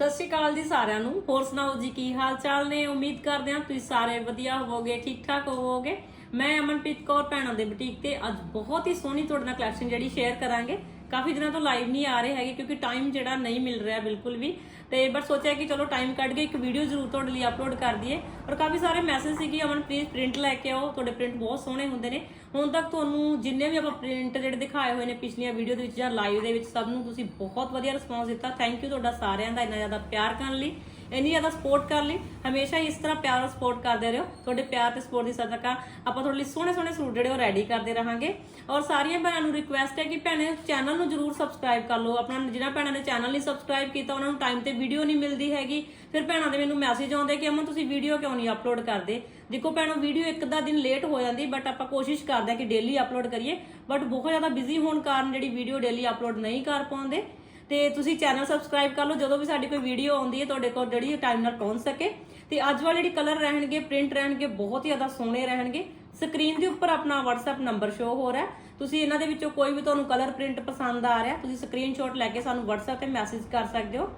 ਸਤਿ ਸ਼੍ਰੀ ਅਕਾਲ ਜੀ ਸਾਰਿਆਂ ਨੂੰ। ਹੋਰ ਸੁਣਾਓ ਜੀ, ਕੀ ਹਾਲ ਚਾਲ ਨੇ? ਉਮੀਦ ਕਰਦੇ ਹਾਂ ਤੁਸੀਂ ਸਾਰੇ ਵਧੀਆ ਹੋਵੋਗੇ ਠੀਕ ਠਾਕ ਹੋਵੋਗੇ। ਮੈਂ ਅਮਨਪ੍ਰੀਤ ਕੌਰ ਭੈਣਾਂ ਦੇ ਬੁਟੀਕ ਤੇ ਅੱਜ ਬਹੁਤ ਹੀ ਸੋਹਣੀ ਤੁਹਾਡੇ ਨਾਲ ਕਲੈਕਸ਼ਨ ਜਿਹੜੀ ਸ਼ੇਅਰ ਕਰਾਂਗੇ। ਕਾਫੀ ਦਿਨਾਂ ਤੋਂ ਲਾਈਵ ਨਹੀਂ ਆ ਰਹੇ ਹੈਗੇ ਕਿਉਂਕਿ ਟਾਈਮ ਜਿਹੜਾ ਨਹੀਂ ਮਿਲ ਰਿਹਾ ਬਿਲਕੁਲ ਵੀ। ਤੇ ਬਟ ਸੋਚਿਆ ਕਿ ਚਲੋ ਟਾਈਮ ਕੱਢ ਕੇ ਇੱਕ ਵੀਡੀਓ ਜ਼ਰੂਰ ਤੁਹਾਡੇ ਲਈ ਅਪਲੋਡ ਕਰ ਦਈਏ। ਔਰ ਕਾਫੀ ਸਾਰੇ ਮੈਸੇਜ ਸੀ ਕਿ ਅਮਨ ਪਲੀਜ਼ ਪ੍ਰਿੰਟ ਲੈ ਕੇ ਆਓ। ਤੁਹਾਡੇ ਪ੍ਰਿੰਟ ਬਹੁਤ ਸੋਹਣੇ ਹੁੰਦੇ ਨੇ। ਹੁਣ ਤੱਕ ਤੁਹਾਨੂੰ ਜਿੰਨੇ ਵੀ ਆਪਾਂ ਪ੍ਰਿੰਟ ਜਿਹੜੇ ਦਿਖਾਏ ਹੋਏ ਨੇ ਪਿਛਲੀਆਂ ਵੀਡੀਓ ਦੇ ਵਿੱਚ ਜਾਂ ਲਾਈਵ ਦੇ ਵਿੱਚ, ਸਭ ਨੂੰ ਤੁਸੀਂ ਬਹੁਤ ਵਧੀਆ ਰਿਸਪੌਂਸ ਦਿੱਤਾ। ਥੈਂਕ ਯੂ ਤੁਹਾਡਾ ਸਾਰਿਆਂ ਦਾ ਇੰਨਾ ਜ਼ਿਆਦਾ ਪਿਆਰ ਕਰਨ ਲਈ। ਇੰਨੀ ਜ਼ਿਆਦਾ ਸਪੋਰਟ ਕਰ ਲਈ ਹਮੇਸ਼ਾ ਹੀ ਇਸ ਤਰ੍ਹਾਂ ਪਿਆਰ ਸਪੋਰਟ ਕਰਦੇ ਰਹੋ। ਤੁਹਾਡੇ ਪਿਆਰ ਤੇ ਸਪੋਰਟ ਦੀ ਸਦਕਾ ਆਪਾਂ ਤੁਹਾਡੇ ਲਈ ਸੋਹਣੇ ਸੋਹਣੇ ਸੂਟ ਜਿਹੜੇ ਉਹ ਰੈਡੀ ਕਰਦੇ ਰਹਾਂਗੇ। ਔਰ ਸਾਰੀਆਂ ਭੈਣਾਂ ਨੂੰ ਰਿਕੁਐਸਟ ਹੈ ਕਿ ਭੈਣੇ ਚੈਨਲ ਨੂੰ ਜਰੂਰ ਸਬਸਕ੍ਰਾਈਬ ਕਰ ਲਓ। ਆਪਣਾ ਜਿਹਨਾਂ ਭੈਣਾਂ ਨੇ ਚੈਨਲ ਨਹੀਂ ਸਬਸਕ੍ਰਾਈਬ ਕੀਤਾ, ਉਹਨਾਂ ਨੂੰ ਟਾਈਮ ਤੇ ਵੀਡੀਓ ਨਹੀਂ ਮਿਲਦੀ ਹੈਗੀ। ਫਿਰ ਭੈਣਾਂ ਦੇ ਮੈਨੂੰ ਮੈਸੇਜ ਆਉਂਦੇ ਕਿ ਅਮਨ, ਤੁਸੀਂ ਵੀਡੀਓ ਕਿਉਂ ਨਹੀਂ ਅਪਲੋਡ ਕਰਦੇ? ਦੇਖੋ ਭੈਣੋ ਵੀਡੀਓ ਇੱਕ ਦਾ ਦਿਨ ਲੇਟ ਹੋ ਜਾਂਦੀ ਬਟ ਆਪਾਂ ਕੋਸ਼ਿਸ਼ ਕਰਦੇ ਹਾਂ ਕਿ ਡੇਲੀ ਅਪਲੋਡ ਕਰੀਏ। ਬਟ ਬਹੁਤ ਜ਼ਿਆਦਾ ਬਿਜ਼ੀ ਹੋਣ ਕਾਰਨ ਜਿਹੜੀ ਵੀਡੀਓ ਡੇਲੀ ਅਪਲੋਡ ਨਹੀਂ ਕਰ ਪਾਉਂਦੇ। ਤੇ ਤੁਸੀਂ ਚੈਨਲ ਸਬਸਕ੍ਰਾਈਬ ਕਰ ਲਓ, ਜਦੋਂ ਵੀ ਸਾਡੀ ਕੋਈ ਵੀਡੀਓ ਆਉਂਦੀ ਹੈ, ਤੁਹਾਡੇ ਕੋਲ ਜਿਹੜੀ ਟਾਈਮ ਨਾਲ ਪਹੁੰਚ ਸਕੇ। ਤੇ ਅੱਜ ਵਾਲੇ ਜਿਹੜੇ ਕਲਰ ਰਹਿਣਗੇ ਪ੍ਰਿੰਟ ਰਹਿਣਗੇ, ਬਹੁਤ ਹੀ ਜ਼ਿਆਦਾ ਸੋਹਣੇ ਰਹਿਣਗੇ। ਸਕਰੀਨ ਦੇ ਉੱਪਰ ਆਪਣਾ WhatsApp ਨੰਬਰ ਸ਼ੋ ਹੋ ਰਿਹਾ ਤੁਸੀਂ ਇਹਨਾਂ ਦੇ ਵਿੱਚੋਂ ਕੋਈ ਵੀ ਤੁਹਾਨੂੰ ਕਲਰ ਪ੍ਰਿੰਟ ਪਸੰਦ ਆ ਰਿਹਾ ਤੁਸੀਂ ਸਕਰੀਨਸ਼ਾਟ ਲੈ ਕੇ ਸਾਨੂੰ WhatsApp ਤੇ ਮੈਸੇਜ ਕਰ ਸਕਦੇ ਹੋ।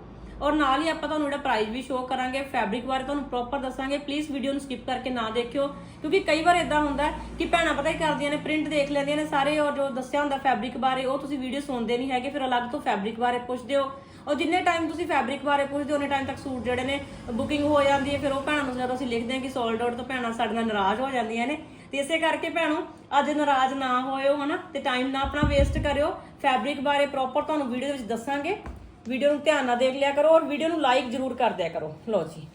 ਔਰ ਨਾਲ ਹੀ ਆਪਾਂ ਤੁਹਾਨੂੰ ਜਿਹੜਾ ਪ੍ਰਾਈਸ ਵੀ ਸ਼ੋਅ ਕਰਾਂਗੇ ਫੈਬਰਿਕ ਬਾਰੇ ਤੁਹਾਨੂੰ ਪ੍ਰੋਪਰ ਦੱਸਾਂਗੇ। ਪਲੀਜ਼ ਵੀਡੀਓ ਨੂੰ ਸਕਿਪ ਕਰਕੇ ਨਾ ਦੇਖਿਓ, ਕਿਉਂਕਿ ਕਈ ਵਾਰ ਇਦਾਂ ਹੁੰਦਾ ਕਿ ਭੈਣਾਂ ਪਤਾ ਹੀ ਕਰਦੀਆਂ ਨੇ ਪ੍ਰਿੰਟ ਦੇਖ ਲੈਂਦੀਆਂ ਨੇ ਸਾਰੇ, ਔਰ ਜੋ ਦੱਸਿਆ ਹੁੰਦਾ ਫੈਬਰਿਕ ਬਾਰੇ, ਉਹ ਤੁਸੀਂ ਵੀਡੀਓ ਸੁਣਦੇ ਨਹੀਂ ਹੈਗੇ, ਫਿਰ ਅਲੱਗ ਤੋਂ ਫੈਬਰਿਕ ਬਾਰੇ ਪੁੱਛਦੇ ਹੋ। ਔਰ ਜਿੰਨੇ ਟਾਈਮ ਤੁਸੀਂ ਫੈਬਰਿਕ ਬਾਰੇ ਪੁੱਛਦੇ ਹੋ ਉਹਨੇ ਟਾਈਮ ਤੱਕ ਸੂਟ ਜਿਹੜੇ ਨੇ ਬੁਕਿੰਗ ਹੋ ਜਾਂਦੀ ਹੈ, ਫਿਰ ਉਹ ਭੈਣਾਂ ਨੂੰ ਜਦੋਂ ਅਸੀਂ ਲਿਖਦੇ ਹਾਂ ਕਿ ਸੋਲਡ ਆਊਟ ਤੋਂ ਭੈਣਾਂ ਸਾਡੇ ਨਾਲ ਨਾਰਾਜ਼ ਹੋ ਜਾਂਦੀਆਂ ਨੇ। ਤੇ ਇਸੇ ਕਰਕੇ ਭੈਣੋ, ਅੱਜ ਨਾਰਾਜ਼ ਨਾ ਹੋਇਓ, ਹਨਾ? ਤੇ ਟਾਈਮ ਨਾ ਆਪਣਾ ਵੇਸਟ ਕਰਿਓ। ਫੈਬਰਿਕ ਬਾਰੇ ਪ੍ਰੋਪਰ ਤੁਹਾਨੂੰ ਵੀਡੀਓ ਦੇ ਵਿੱਚ ਦੱਸਾਂਗੇ। ਵੀਡੀਓ ਨੂੰ ਧਿਆਨ ਨਾਲ ਦੇਖ ਲਿਆ ਕਰੋ ਔਰ ਵੀਡੀਓ ਨੂੰ ਲਾਈਕ ਜ਼ਰੂਰ ਕਰ ਦਿਆ ਕਰੋ। ਲਓ ਜੀ।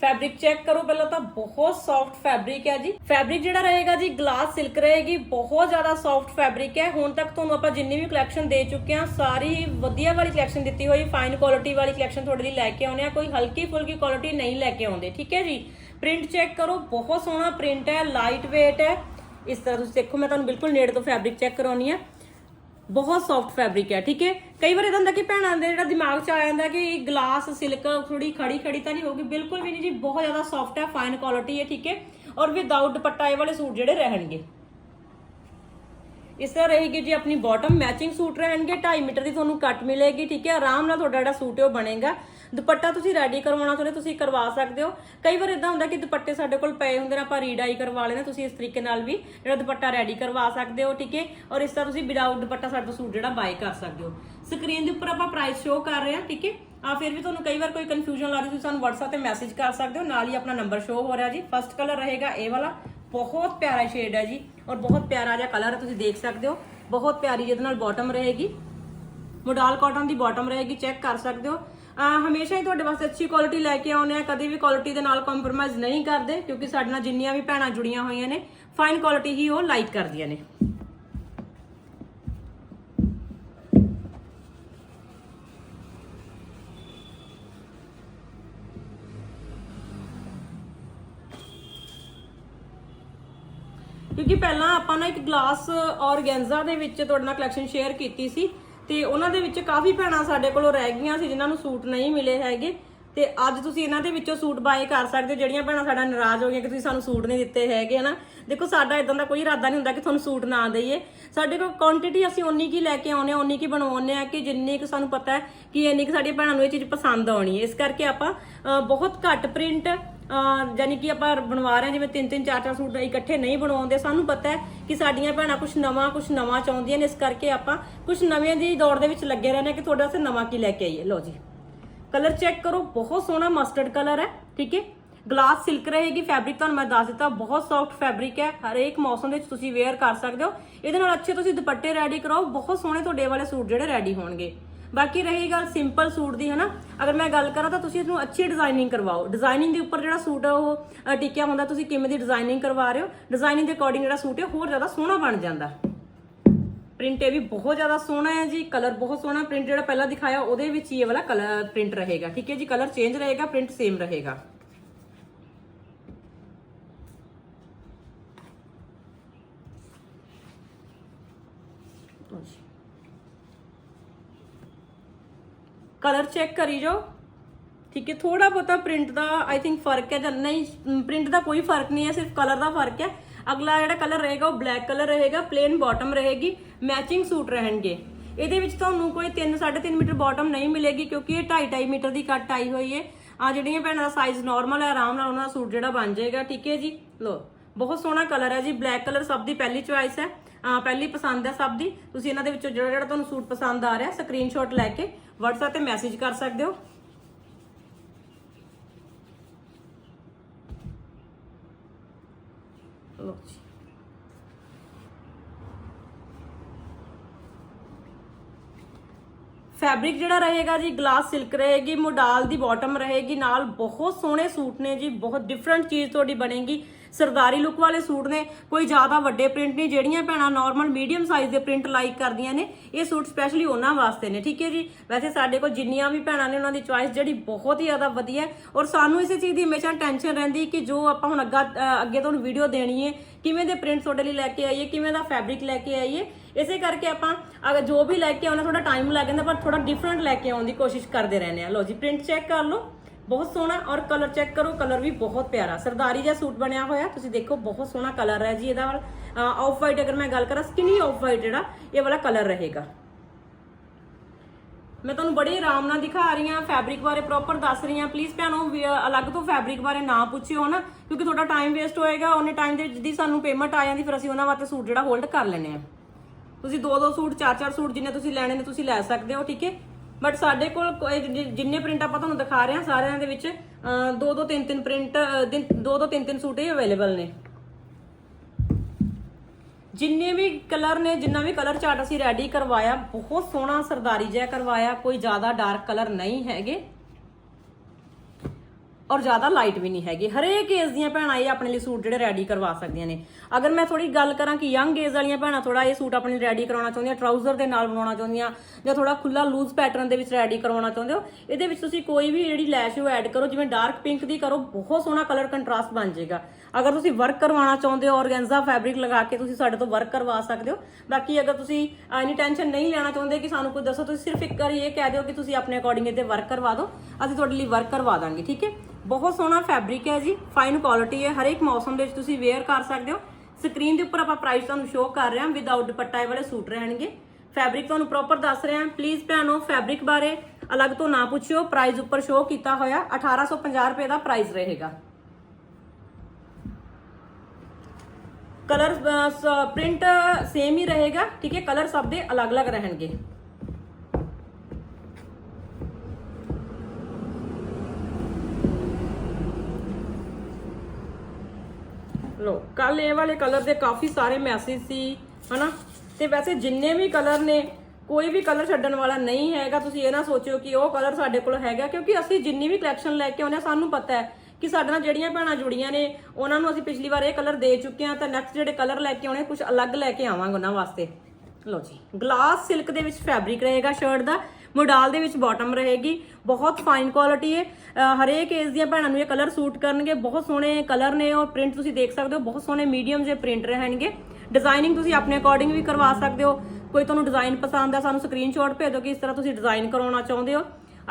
ਫੈਬਰਿਕ ਚੈੱਕ ਕਰੋ। ਪਹਿਲਾਂ ਤਾਂ ਬਹੁਤ ਸੌਫਟ ਫੈਬਰਿਕ ਹੈ ਜੀ। ਫੈਬਰਿਕ ਜਿਹੜਾ ਰਹੇਗਾ ਜੀ ਗਲਾਸ ਸਿਲਕ ਰਹੇਗੀ। ਬਹੁਤ ਜ਼ਿਆਦਾ ਸੌਫਟ ਫੈਬਰਿਕ ਹੈ। ਹੁਣ ਤੱਕ ਤੁਹਾਨੂੰ ਆਪਾਂ ਜਿੰਨੀ ਵੀ ਕਲੈਕਸ਼ਨ ਦੇ ਚੁੱਕੇ ਹਾਂ, ਸਾਰੀ ਵਧੀਆ ਵਾਲੀ ਕਲੈਕਸ਼ਨ ਦਿੱਤੀ ਹੋਈ ਫਾਈਨ ਕੁਆਲਿਟੀ ਵਾਲੀ ਕਲੈਕਸ਼ਨ ਤੁਹਾਡੇ ਲਈ ਲੈ ਕੇ ਆਉਨੇ ਆ ਕੋਈ ਹਲਕੀ ਫੁਲਕੀ ਕੁਆਲਿਟੀ ਨਹੀਂ ਲੈ ਕੇ ਆਉਂਦੇ, ਠੀਕ ਹੈ ਜੀ? ਪ੍ਰਿੰਟ ਚੈੱਕ ਕਰੋ। ਬਹੁਤ ਸੋਹਣਾ ਪ੍ਰਿੰਟ ਹੈ ਲਾਈਟ weight ਹੈ। ਇਸ ਤਰ੍ਹਾਂ ਤੁਸੀਂ ਦੇਖੋ, ਮੈਂ ਤੁਹਾਨੂੰ ਬਿਲਕੁਲ ਨੇੜੇ ਤੋਂ ਫੈਬਰਿਕ ਚੈੱਕ ਕਰਾਉਣੀ ਆ ਬਹੁਤ ਸੌਫਟ ਫੈਬਰਿਕ ਹੈ, ਠੀਕ ਹੈ? ਕਈ ਵਾਰ ਇਹਦਾ ਹੁੰਦਾ ਕਿ ਭੈਣਾਂ ਦੇ ਜਿਹੜਾ ਦਿਮਾਗ 'ਚ ਆ ਜਾਂਦਾ ਕਿ ਗਲਾਸ ਸਿਲਕ ਥੋੜੀ ਖੜੀ ਖੜੀ ਤਾਂ ਨਹੀਂ ਹੋਊਗੀ। ਬਿਲਕੁਲ ਵੀ ਨਹੀਂ ਜੀ, ਬਹੁਤ ਜ਼ਿਆਦਾ ਸੌਫਟ ਹੈ ਫਾਈਨ ਕੁਆਲਿਟੀ ਹੈ, ਠੀਕ ਹੈ? ਔਰ ਵਿਦਆਊਟ ਦੁਪੱਟਾ, ਇਹ ਵਾਲੇ ਸੂਟ ਜਿਹੜੇ ਰਹਿਣਗੇ। ਇਸ ਤਰ੍ਹਾਂ ਰਹੇਗੀ ਜੀ ਆਪਣੀ ਬਾਟਮ ਮੈਚਿੰਗ ਸੂਟ ਰਹਿਣਗੇ 2.5 ਮੀਟਰ ਦੀ ਤੁਹਾਨੂੰ ਕੱਟ ਮਿਲੇਗੀ, ਠੀਕ ਹੈ? ਆਰਾਮ ਨਾਲ ਤੁਹਾਡਾ ਜਿਹੜਾ ਸੂਟ ਉਹ ਬਣੇਗਾ। ਦੁਪੱਟਾ ਤੁਸੀਂ ਰੈਡੀ ਕਰਵਾਉਣਾ ਚਾਹੁੰਦੇ ਤੁਸੀਂ ਕਰਵਾ ਸਕਦੇ ਹੋ। ਕਈ ਵਾਰ ਇਦਾਂ ਹੁੰਦਾ ਕਿ ਦੁਪੱਟੇ ਸਾਡੇ ਕੋਲ ਪਏ ਹੁੰਦੇ ਨੇ, ਆਪਾਂ ਰੀਡਾਈ ਕਰਵਾ ਲੈਣਾ ਤੁਸੀਂ ਇਸ ਤਰੀਕੇ ਨਾਲ ਵੀ ਜਿਹੜਾ ਦੁਪੱਟਾ ਰੈਡੀ ਕਰਵਾ ਸਕਦੇ ਹੋ, ਠੀਕ ਹੈ? ਔਰ ਇਸ ਤਰ੍ਹਾਂ ਤੁਸੀਂ ਵਿਦਆਊਟ ਦੁਪੱਟਾ ਸਾਡਾ ਸੂਟ ਜਿਹੜਾ ਬਾਏ ਕਰ ਸਕਦੇ ਹੋ। ਸਕਰੀਨ ਦੇ ਉੱਪਰ ਆਪਾਂ ਪ੍ਰਾਈਸ ਸ਼ੋ ਕਰ ਰਹੇ ਹਾਂ, ਠੀਕ ਹੈ? ਆ ਫਿਰ ਵੀ ਤੁਹਾਨੂੰ ਕਈ ਵਾਰ ਕੋਈ ਕਨਫਿਊਜ਼ਨ ਲੱਗਦੀ ਤੁਸੀਂ ਸਾਨੂੰ WhatsApp ਤੇ ਮੈਸੇਜ ਕਰ ਸਕਦੇ ਹੋ, ਨਾਲ ਹੀ ਆਪਣਾ ਨੰਬਰ ਸ਼ੋ ਹੋ ਰਿਹਾ ਜੀ। ਫਸਟ ਕਲਰ ਰਹੇਗਾ ਇਹ ਵਾਲਾ। ਬਹੁਤ ਪਿਆਰਾ ਸ਼ੇਡ ਹੈ ਜੀ, ਔਰ ਬਹੁਤ ਪਿਆਰਾ ਜਿਹਾ ਕਲਰ ਹੈ ਤੁਸੀਂ ਦੇਖ ਸਕਦੇ ਹੋ। ਬਹੁਤ ਪਿਆਰੀ ਜਿਹਦੇ ਨਾਲ ਬਾਟਮ ਰਹੇਗੀ। ਮੋਡਲ ਕਾਟਨ ਦੀ ਬਾਟਮ ਰਹੇਗੀ ਚੈੱਕ ਕਰ ਸਕਦੇ ਹੋ। ਹਮੇਸ਼ਾ ਹੀ ਤੁਹਾਡੇ ਵਾਸਤੇ ਅੱਛੀ ਕੁਆਲਿਟੀ ਲੈ ਕੇ ਆਉਂਦੇ ਆ, ਕਦੇ ਵੀ ਕੁਆਲਿਟੀ ਦੇ ਨਾਲ ਕੰਪਰੋਮਾਈਜ਼ ਨਹੀਂ ਕਰਦੇ, ਕਿਉਂਕਿ ਸਾਡੇ ਨਾਲ ਜਿੰਨੀਆਂ ਵੀ ਭੈਣਾਂ ਜੁੜੀਆਂ ਹੋਈਆਂ ਨੇ ਫਾਈਨ ਕੁਆਲਿਟੀ ਹੀ ਉਹ ਲਾਈਕ ਕਰਦੀਆਂ ਨੇ। ਕਿਉਂਕਿ ਪਹਿਲਾਂ ਆਪਾਂ ਨਾ ਇੱਕ ਗਲਾਸ ਔਰਗੈਂਜ਼ਾ ਦੇ ਵਿੱਚ ਤੁਹਾਡੇ ਨਾਲ ਕਲੈਕਸ਼ਨ ਸ਼ੇਅਰ ਕੀਤੀ ਸੀ ਤੇ ਉਹਨਾਂ ਦੇ ਵਿੱਚ ਕਾਫੀ ਭੈਣਾਂ ਸਾਡੇ ਕੋਲੋਂ ਰਹਿ ਗਈਆਂ ਸੀ ਜਿਨ੍ਹਾਂ ਨੂੰ ਸੂਟ ਨਹੀਂ ਮਿਲੇ ਹੈਗੇ। ਤੇ ਅੱਜ ਤੁਸੀਂ ਇਹਨਾਂ ਦੇ ਵਿੱਚੋਂ ਸੂਟ ਬਾਏ ਕਰ ਸਕਦੇ ਹੋ। ਜਿਹੜੀਆਂ ਭੈਣਾਂ ਸਾਡਾ ਨਾਰਾਜ਼ ਹੋ ਗਈਆਂ ਕਿ ਤੁਸੀਂ ਸਾਨੂੰ ਸੂਟ ਨਹੀਂ ਦਿੱਤੇ ਹੈਗੇ, ਹਨਾ? ਦੇਖੋ, ਸਾਡਾ ਇਦਾਂ ਦਾ ਕੋਈ ਇਰਾਦਾ ਨਹੀਂ ਹੁੰਦਾ ਕਿ ਤੁਹਾਨੂੰ ਸੂਟ ਨਾ ਦਈਏ। ਸਾਡੇ ਕੋਲ ਕੁਆਂਟੀਟੀ ਅਸੀਂ ਉਨੀ ਕੀ ਲੈ ਕੇ ਆਉਨੇ ਆ ਉਨੀ ਕੀ ਬਣਾਉਨੇ ਆ ਕਿ ਜਿੰਨੀ ਕਿ ਸਾਨੂੰ ਪਤਾ ਹੈ ਕਿ ਇੰਨੀ ਕਿ ਸਾਡੀਆਂ ਭੈਣਾਂ ਨੂੰ ਇਹ ਚੀਜ਼ ਪਸੰਦ ਆਉਣੀ ਹੈ। ਇਸ ਕਰਕੇ ਆਪਾਂ ਬਹੁਤ ਘੱਟ ਪ੍ਰਿੰਟ ਯਾਨੀ ਕਿ ਆਪਾਂ ਬਣਵਾ ਰਹੇ ਹਾਂ, ਜਿਵੇਂ ਤਿੰਨ ਤਿੰਨ, ਚਾਰ ਚਾਰ ਸੂਟ ਇਕੱਠੇ ਨਹੀਂ ਬਣਾਉਂਦੇ ਸਾਨੂੰ ਪਤਾ ਹੈ ਕਿ ਸਾਡੀਆਂ ਭੈਣਾਂ ਕੁਝ ਨਵਾਂ ਕੁਝ ਨਵਾਂ ਚਾਹੁੰਦੀਆਂ ਨੇ, ਇਸ ਕਰਕੇ ਆਪਾਂ ਕੁਝ ਨਵੇਂ ਦੀ ਦੌੜ ਦੇ ਵਿੱਚ ਲੱਗੇ ਰਹਿੰਦੇ ਹਾਂ ਕਿ ਤੁਹਾਡੇ ਵਾਸਤੇ ਨਵਾਂ ਕੀ ਲੈ ਕੇ ਆਈਏ। ਲਓ ਜੀ ਕਲਰ ਚੈੱਕ ਕਰੋ, ਬਹੁਤ ਸੋਹਣਾ ਮਸਟਰਡ ਕਲਰ ਹੈ, ਠੀਕ ਹੈ? ਗਲਾਸ ਸਿਲਕ ਰਹੇਗੀ ਫੈਬਰਿਕ ਤੁਹਾਨੂੰ ਮੈਂ ਦੱਸ ਦਿੱਤਾ, ਬਹੁਤ ਸੌਫਟ ਫੈਬਰਿਕ ਹੈ, ਹਰੇਕ ਮੌਸਮ ਦੇ ਵਿੱਚ ਤੁਸੀਂ ਵੇਅਰ ਕਰ ਸਕਦੇ ਹੋ। ਇਹਦੇ ਨਾਲ ਅੱਛੇ ਤੁਸੀਂ ਦੁਪੱਟੇ ਰੈਡੀ ਕਰਾਓ, ਬਹੁਤ ਸੋਹਣੇ ਤੁਹਾਡੇ ਵਾਲੇ ਸੂਟ ਜਿਹੜੇ ਰੈਡੀ ਹੋਣਗੇ। ਬਾਕੀ ਰਹੀ ਗੱਲ ਸਿੰਪਲ ਸੂਟ ਦੀ ਹਨਾ? ਅਗਰ ਮੈਂ ਗੱਲ ਕਰਾਂ ਤਾਂ ਤੁਸੀਂ ਇਹਨੂੰ ਅੱਛੀ ਡਿਜ਼ਾਈਨਿੰਗ ਕਰਵਾਓ। ਡਿਜ਼ਾਈਨਿੰਗ ਦੇ ਉੱਪਰ ਜਿਹੜਾ ਸੂਟ ਹੈ ਉਹ ਅ, ਟਿਕਿਆ ਹੁੰਦਾ ਤੁਸੀਂ ਕਿਵੇਂ ਦੀ ਡਿਜ਼ਾਈਨਿੰਗ ਕਰਵਾ ਰਹੇ ਹੋ? ਡਿਜ਼ਾਈਨਿੰਗ ਦੇ ਅਕੋਰਡਿੰਗ ਜਿਹੜਾ ਸੂਟ ਹੈ ਹੋਰ ਜ਼ਿਆਦਾ ਸੋਹਣਾ ਬਣ ਜਾਂਦਾ। ਪ੍ਰਿੰਟ ਇਹ ਵੀ ਬਹੁਤ ਜ਼ਿਆਦਾ ਸੋਹਣਾ ਹੈ ਜੀ ਕਲਰ ਬਹੁਤ ਸੋਹਣਾ। ਪ੍ਰਿੰਟ ਜਿਹੜਾ ਪਹਿਲਾਂ ਦਿਖਾਇਆ ਉਹਦੇ ਵਿੱਚ ਹੀ ਇਹ ਵਾਲਾ ਕਲਰ ਪ੍ਰਿੰਟ ਰਹੇਗਾ ਠੀਕ ਹੈ ਜੀ? ਕਲਰ ਚੇਂਜ ਰਹੇਗਾ ਪ੍ਰਿੰਟ ਸੇਮ ਰਹੇਗਾ। ਕਲਰ ਚੈੱਕ ਕਰੀ ਜਾਓ। ਠੀਕ ਹੈ ਥੋੜਾ ਬਹੁਤਾ ਪ੍ਰਿੰਟ ਦਾ ਆਈ ਥਿੰਕ ਫ਼ਰਕ ਹੈ ਜਾਂ ਨਹੀਂ ਪ੍ਰਿੰਟ ਦਾ ਕੋਈ ਫ਼ਰਕ ਨਹੀਂ ਹੈ, ਸਿਰਫ ਕਲਰ ਦਾ ਫ਼ਰਕ ਹੈ। ਅਗਲਾ ਜਿਹੜਾ ਕਲਰ ਰਹੇਗਾ ਉਹ ਬਲੈਕ ਕਲਰ ਰਹੇਗਾ ਪਲੇਨ ਬਾਟਮ ਰਹੇਗੀ ਮੈਚਿੰਗ ਸੂਟ ਰਹਿਣਗੇ। ਇਹਦੇ ਵਿੱਚ ਤੁਹਾਨੂੰ ਕੋਈ 3 3.5 ਮੀਟਰ ਬਾਟਮ ਨਹੀਂ ਮਿਲੇਗੀ ਕਿਉਂਕਿ ਇਹ 2.5 2.5 ਮੀਟਰ ਦੀ ਕੱਟ ਆਈ ਹੋਈ ਹੈ। ਆ ਜਿਹੜੀਆਂ ਭੈਣਾਂ ਦਾ ਸਾਈਜ਼ ਨਾਰਮਲ ਹੈ, ਆਰਾਮ ਨਾਲ ਉਹਨਾਂ ਦਾ ਸੂਟ ਜਿਹੜਾ ਬਣ ਜਾਏਗਾ। ਠੀਕ ਹੈ ਜੀ? ਲੋ ਬਹੁਤ ਸੋਹਣਾ ਕਲਰ ਹੈ ਜੀ, ਬਲੈਕ ਕਲਰ ਸਭ ਦੀ ਪਹਿਲੀ ਚੁਆਇਸ ਹੈ। ਆ ਪਹਿਲੀ ਪਸੰਦ ਹੈ ਸਭ ਦੀ। ਤੁਸੀਂ ਇਹਨਾਂ ਦੇ ਵਿੱਚੋਂ ਜਿਹੜਾ ਜਿਹੜਾ ਤੁਹਾਨੂੰ ਸੂਟ ਪਸੰਦ ਆ ਰਿਹਾ ਸਕਰੀਨਸ਼ਾਟ ਲੈ ਕੇ WhatsApp ਤੇ ਮੈਸੇਜ ਕਰ ਸਕਦੇ ਹੋ? ਲੋ ਜੀ। ਫੈਬਰਿਕ ਜਿਹੜਾ ਰਹੇਗਾ ਜੀ ਗਲਾਸ ਸਿਲਕ ਰਹੇਗੀ, ਮੋਡਾਲ ਦੀ ਬਾਟਮ ਰਹੇਗੀ, ਨਾਲ ਬਹੁਤ ਸੋਹਣੇ ਸੂਟ ਨੇ ਜੀ, ਬਹੁਤ ਡਿਫਰੈਂਟ ਚੀਜ਼ ਤੁਹਾਡੀ ਬਣੇਗੀ। ਸਰਦਾਰੀ ਲੁੱਕ ਵਾਲੇ ਸੂਟ ਨੇ, ਕੋਈ ਜ਼ਿਆਦਾ ਵੱਡੇ ਪ੍ਰਿੰਟ ਨਹੀਂ, ਜਿਹੜੀਆਂ ਭੈਣਾਂ ਨਾਰਮਲ ਮੀਡੀਅਮ ਸਾਈਜ਼ ਦੇ ਪ੍ਰਿੰਟ ਲਾਈਕ ਕਰਦੀਆਂ ਨੇ, ਇਹ ਸੂਟ ਸਪੈਸ਼ਲੀ ਉਹਨਾਂ ਵਾਸਤੇ ਨੇ, ਠੀਕ ਹੈ ਜੀ? ਵੈਸੇ ਸਾਡੇ ਕੋਲ ਜਿੰਨੀਆਂ ਵੀ ਭੈਣਾਂ ਨੇ ਉਹਨਾਂ ਦੀ ਚੁਆਇਸ ਜਿਹੜੀ ਬਹੁਤ ਹੀ ਜ਼ਿਆਦਾ ਵਧੀਆ ਔਰ ਸਾਨੂੰ ਇਸੇ ਚੀਜ਼ ਦੀ ਹਮੇਸ਼ਾ ਟੈਨਸ਼ਨ ਰਹਿੰਦੀ ਕਿ ਜੋ ਆਪਾਂ ਹੁਣ ਅੱਗਾ ਅੱਗੇ ਤੁਹਾਨੂੰ ਵੀਡੀਓ ਦੇਣੀ ਹੈ, ਕਿਵੇਂ ਦੇ ਪ੍ਰਿੰਟ ਤੁਹਾਡੇ ਲਈ ਲੈ ਕੇ ਆਈਏ, ਕਿਵੇਂ ਦਾ ਫੈਬਰਿਕ ਲੈ ਕੇ ਆਈਏ, ਇਸੇ ਕਰਕੇ ਆਪਾਂ ਅਗਰ ਜੋ ਵੀ ਲੈ ਕੇ ਆਉਣਾ ਥੋੜਾ ਟਾਈਮ ਲੱਗ ਜਾਂਦਾ, ਪਰ ਥੋੜਾ ਡਿਫਰੈਂਟ ਲੈ ਕੇ ਆਉਣ ਦੀ ਕੋਸ਼ਿਸ਼ ਕਰਦੇ ਰਹਿੰਦੇ ਆ ਲੋ ਜੀ ਪ੍ਰਿੰਟ ਚੈੱਕ ਕਰ ਲਓ। ਬਹੁਤ ਸੋਹਣਾ ਔਰ ਕਲਰ ਚੈੱਕ ਕਰੋ ਕਲਰ ਵੀ ਬਹੁਤ ਪਿਆਰਾ। ਸਰਦਾਰੀ ਜਿਹਾ ਸੂਟ ਬਣਿਆ ਹੋਇਆ ਤੁਸੀਂ ਦੇਖੋ ਬਹੁਤ ਸੋਹਣਾ ਕਲਰ ਹੈ ਜੀ ਇਹਦਾ। ਆਫ ਵਾਈਟ ਅਗਰ ਮੈਂ ਗੱਲ ਕਰਾਂ ਸਕਿਨੀ ਆਫ ਵਾਈਟ ਜਿਹੜਾ ਇਹ ਵਾਲਾ ਕਲਰ ਰਹੇਗਾ। ਮੈਂ ਤੁਹਾਨੂੰ ਬੜੇ ਆਰਾਮ ਨਾਲ ਦਿਖਾ ਰਹੀ ਹਾਂ ਫੈਬਰਿਕ ਬਾਰੇ ਪ੍ਰੋਪਰ ਦੱਸ ਰਹੀ ਹਾਂ। ਪਲੀਜ਼ ਭੈਣੋ ਵੀ, ਅਲੱਗ ਤੋਂ ਫੈਬਰਿਕ ਬਾਰੇ ਨਾ ਪੁੱਛਿਓ ਨਾ ਕਿਉਂਕਿ ਤੁਹਾਡਾ ਟਾਈਮ ਵੇਸਟ ਹੋਏਗਾ ਉਹਨੇ ਟਾਈਮ ਦੇ ਜਿੱਦੀ ਸਾਨੂੰ ਪੇਮੈਂਟ ਆ ਜਾਂਦੀ ਫਿਰ ਅਸੀਂ ਉਹਨਾਂ ਵਾਸਤੇ ਸੂਟ ਜਿਹੜਾ ਹੋਲਡ ਕਰ ਲੈਨੇ ਆ ਤੁਸੀਂ ਦੋ ਦੋ ਸੂਟ ਚਾਰ ਚਾਰ ਸੂਟ ਜਿੰਨੇ ਤੁਸੀਂ ਲੈਣੇ ਨੇ ਤੁਸੀਂ ਲੈ ਸਕਦੇ ਹੋ ਠੀਕ ਹੈ? ਬਟ ਸਾਡੇ ਕੋਲ ਕੋਈ ਜਿ- ਜਿੰਨੇ ਪ੍ਰਿੰਟ ਆਪਾਂ ਤੁਹਾਨੂੰ ਦਿਖਾ ਰਹੇ ਹਾਂ ਸਾਰਿਆਂ ਦੇ ਵਿੱਚ ਅ, ਦੋ ਦੋ ਤਿੰਨ ਤਿੰਨ ਪ੍ਰਿੰਟ ਦੋ ਦੋ ਤਿੰਨ ਤਿੰਨ ਸੂਟ ਹੀ ਅਵੇਲੇਬਲ ਨੇ। ਜਿੰਨੇ ਵੀ ਕਲਰ ਨੇ ਜਿੰਨਾ ਵੀ ਕਲਰ ਚਾਰਟ ਅਸੀਂ ਰੈਡੀ ਕਰਵਾਇਆ ਬਹੁਤ ਸੋਹਣਾ ਸਰਦਾਰੀ ਜਿਹਾ ਕਰਵਾਇਆ ਕੋਈ ਜ਼ਿਆਦਾ ਡਾਰਕ ਕਲਰ ਨਹੀਂ ਹੈਗੇ। ਔਰ ਜ਼ਿਆਦਾ ਲਾਈਟ ਵੀ ਨਹੀਂ ਹੈਗੇ। ਹਰੇਕ ਏਜ ਦੀਆਂ ਭੈਣਾਂ ਇਹ ਆਪਣੇ ਲਈ ਸੂਟ ਜਿਹੜੇ ਰੈਡੀ ਕਰਵਾ ਸਕਦੀਆਂ ਨੇ। ਅਗਰ ਮੈਂ ਥੋੜੀ ਗੱਲ ਕਰਾਂ ਕਿ ਯੰਗ ਏਜ ਵਾਲੀਆਂ ਭੈਣਾਂ ਥੋੜਾ ਇਹ ਸੂਟ ਆਪਣੇ ਰੈਡੀ ਕਰਾਉਣਾ ਚਾਹੁੰਦੀਆਂ ਟਰਾਊਜ਼ਰ ਦੇ ਨਾਲ ਬਣਾਉਣਾ ਚਾਹੁੰਦੀਆਂ, ਜਾਂ ਥੋੜਾ ਖੁੱਲਾ ਲੂਜ਼ ਪੈਟਰਨ ਦੇ ਵਿੱਚ ਰੈਡੀ ਕਰਵਾਉਣਾ ਚਾਹੁੰਦੇ ਹੋ, ਇਹਦੇ ਵਿੱਚ ਤੁਸੀਂ ਕੋਈ ਵੀ ਜਿਹੜੀ ਲੈਸ਼ ਉਹ ਐਡ ਕਰੋ, ਜਿਵੇਂ ਡਾਰਕ ਪਿੰਕ ਦੀ ਕਰੋ, ਬਹੁਤ ਸੋਹਣਾ ਕਲਰ ਕੰਟਰਾਸਟ ਬਣ ਜਾਏਗਾ। ਅਗਰ ਤੁਸੀਂ ਵਰਕ ਕਰਵਾਉਣਾ ਚਾਹੁੰਦੇ ਹੋ ਔਰਗੈਂਜ਼ਾ ਫੈਬਰਿਕ ਲਗਾ ਕੇ ਤੁਸੀਂ ਸਾਡੇ ਤੋਂ ਵਰਕ ਕਰਵਾ ਸਕਦੇ ਹੋ। ਬਾਕੀ ਅਗਰ ਤੁਸੀਂ ਐਨੀ ਟੈਨਸ਼ਨ ਨਹੀਂ ਲੈਣਾ ਚਾਹੁੰਦੇ ਕਿ ਸਾਨੂੰ ਕੋਈ ਦੱਸੋ, ਤੁਸੀਂ ਸਿਰਫ ਇੱਕ ਵਾਰੀ ਇਹ ਕਹਿ ਦਿਓ ਕਿ ਤੁਸੀਂ ਆਪਣੇ ਅਕੋਰਡਿੰਗ ਇਹਦੇ ਵਰਕ ਕਰਵਾ ਦਿਓ, ਅਸੀਂ ਤੁਹਾਡੇ ਲਈ ਵਰਕ ਕਰਵਾ ਦਾਂਗੇ, ਠੀਕ ਹੈ? ਬਹੁਤ ਸੋਹਣਾ ਫੈਬਰਿਕ ਹੈ ਜੀ ਫਾਈਨ ਕੁਆਲਿਟੀ ਹੈ, ਹਰੇਕ ਮੌਸਮ ਦੇ ਵਿੱਚ ਤੁਸੀਂ ਵੇਅਰ ਕਰ ਸਕਦੇ ਹੋ। ਸਕਰੀਨ ਦੇ ਉੱਪਰ ਆਪਾਂ ਪ੍ਰਾਈਸ ਤੁਹਾਨੂੰ ਸ਼ੋਅ ਕਰ ਰਹੇ ਹਾਂ ਵਿਦਆਊਟ ਦੁਪੱਟਾ ਵਾਲੇ ਸੂਟ ਰਹਿਣਗੇ। ਫੈਬਰਿਕ ਤੁਹਾਨੂੰ ਪ੍ਰੋਪਰ ਦੱਸ ਰਹੇ ਹਾਂ ਪਲੀਜ਼ ਭੈਣੋ ਫੈਬਰਿਕ ਬਾਰੇ ਅਲੱਗ ਤੋਂ ਨਾ ਪੁੱਛਿਓ ਪ੍ਰਾਈਸ ਉੱਪਰ ਸ਼ੋਅ ਕੀਤਾ ਹੋਇਆ 1850 ਰੁਪਏ ਦਾ ਪ੍ਰਾਈਸ ਰਹੇਗਾ। ਕਲਰ ਪ੍ਰਿੰਟ ਸੇਮ ਹੀ ਰਹੇਗਾ, ਠੀਕ ਹੈ? ਕਲਰ ਸਭ ਦੇ ਅਲੱਗ-ਅਲੱਗ ਰਹਿਣਗੇ। ਲੋ ਕੱਲ ਇਹ ਵਾਲੇ ਕਲਰ ਦੇ ਕਾਫੀ ਸਾਰੇ ਮੈਸੇਜ ਸੀ, ਹਨਾ? ਤੇ ਵੈਸੇ ਜਿੰਨੇ ਵੀ ਕਲਰ ਨੇ, ਕੋਈ ਵੀ ਕਲਰ ਛੱਡਣ ਵਾਲਾ ਨਹੀਂ ਹੈਗਾ, ਤੁਸੀਂ ਇਹ ਨਾ ਸੋਚਿਓ ਕਿ ਉਹ ਕਲਰ ਸਾਡੇ ਕੋਲ ਹੈਗਾ, ਕਿਉਂਕਿ ਅਸੀਂ ਜਿੰਨੀ ਵੀ ਕਲੈਕਸ਼ਨ ਲੈ ਕੇ ਆਉਂਦੇ ਸਾਨੂੰ ਪਤਾ ਹੈ ਕਿ ਸਾਡੇ ਨਾਲ ਜਿਹੜੀਆਂ ਭੈਣਾਂ ਜੁੜੀਆਂ ਨੇ, ਉਹਨਾਂ ਨੂੰ ਅਸੀਂ ਪਿਛਲੀ ਵਾਰ ਇਹ ਕਲਰ ਦੇ ਚੁੱਕੇ ਹਾਂ, ਤਾਂ ਨੈਕਸਟ ਜਿਹੜੇ ਕਲਰ ਲੈ ਕੇ ਆਉਣੇ ਕੁਝ ਅਲੱਗ ਲੈ ਕੇ ਆਵਾਂਗੇ ਉਹਨਾਂ ਵਾਸਤੇ। ਲਓ ਜੀ ਗਲਾਸ ਸਿਲਕ ਦੇ ਵਿੱਚ ਫੈਬਰਿਕ ਰਹੇਗਾ ਸ਼ਰਟ ਦਾ ਮੋਡਾਲ ਦੇ ਵਿੱਚ ਬਾਟਮ ਰਹੇਗੀ। ਬਹੁਤ ਫਾਈਨ ਕੁਆਲਿਟੀ ਹੈ ਹਰੇਕ ਏਜ ਦੀਆਂ ਭੈਣਾਂ ਨੂੰ ਇਹ ਕਲਰ ਸੂਟ ਕਰਨਗੇ। ਬਹੁਤ ਸੋਹਣੇ ਕਲਰ ਨੇ ਔਰ ਪ੍ਰਿੰਟ ਤੁਸੀਂ ਦੇਖ ਸਕਦੇ ਹੋ। ਬਹੁਤ ਸੋਹਣੇ ਮੀਡੀਅਮ ਜਿਹੇ ਪ੍ਰਿੰਟ ਰਹਿਣਗੇ। ਡਿਜ਼ਾਈਨਿੰਗ ਤੁਸੀਂ ਆਪਣੇ ਅਕੋਰਡਿੰਗ ਵੀ ਕਰਵਾ ਸਕਦੇ ਹੋ। ਕੋਈ ਤੁਹਾਨੂੰ ਡਿਜ਼ਾਈਨ ਪਸੰਦ ਆ, ਸਾਨੂੰ ਸਕਰੀਨਸ਼ਾਟ ਭੇਜ ਦਿਓ ਕਿ ਇਸ ਤਰ੍ਹਾਂ ਤੁਸੀਂ ਡਿਜ਼ਾਈਨ ਕਰਵਾਉਣਾ ਚਾਹੁੰਦੇ ਹੋ।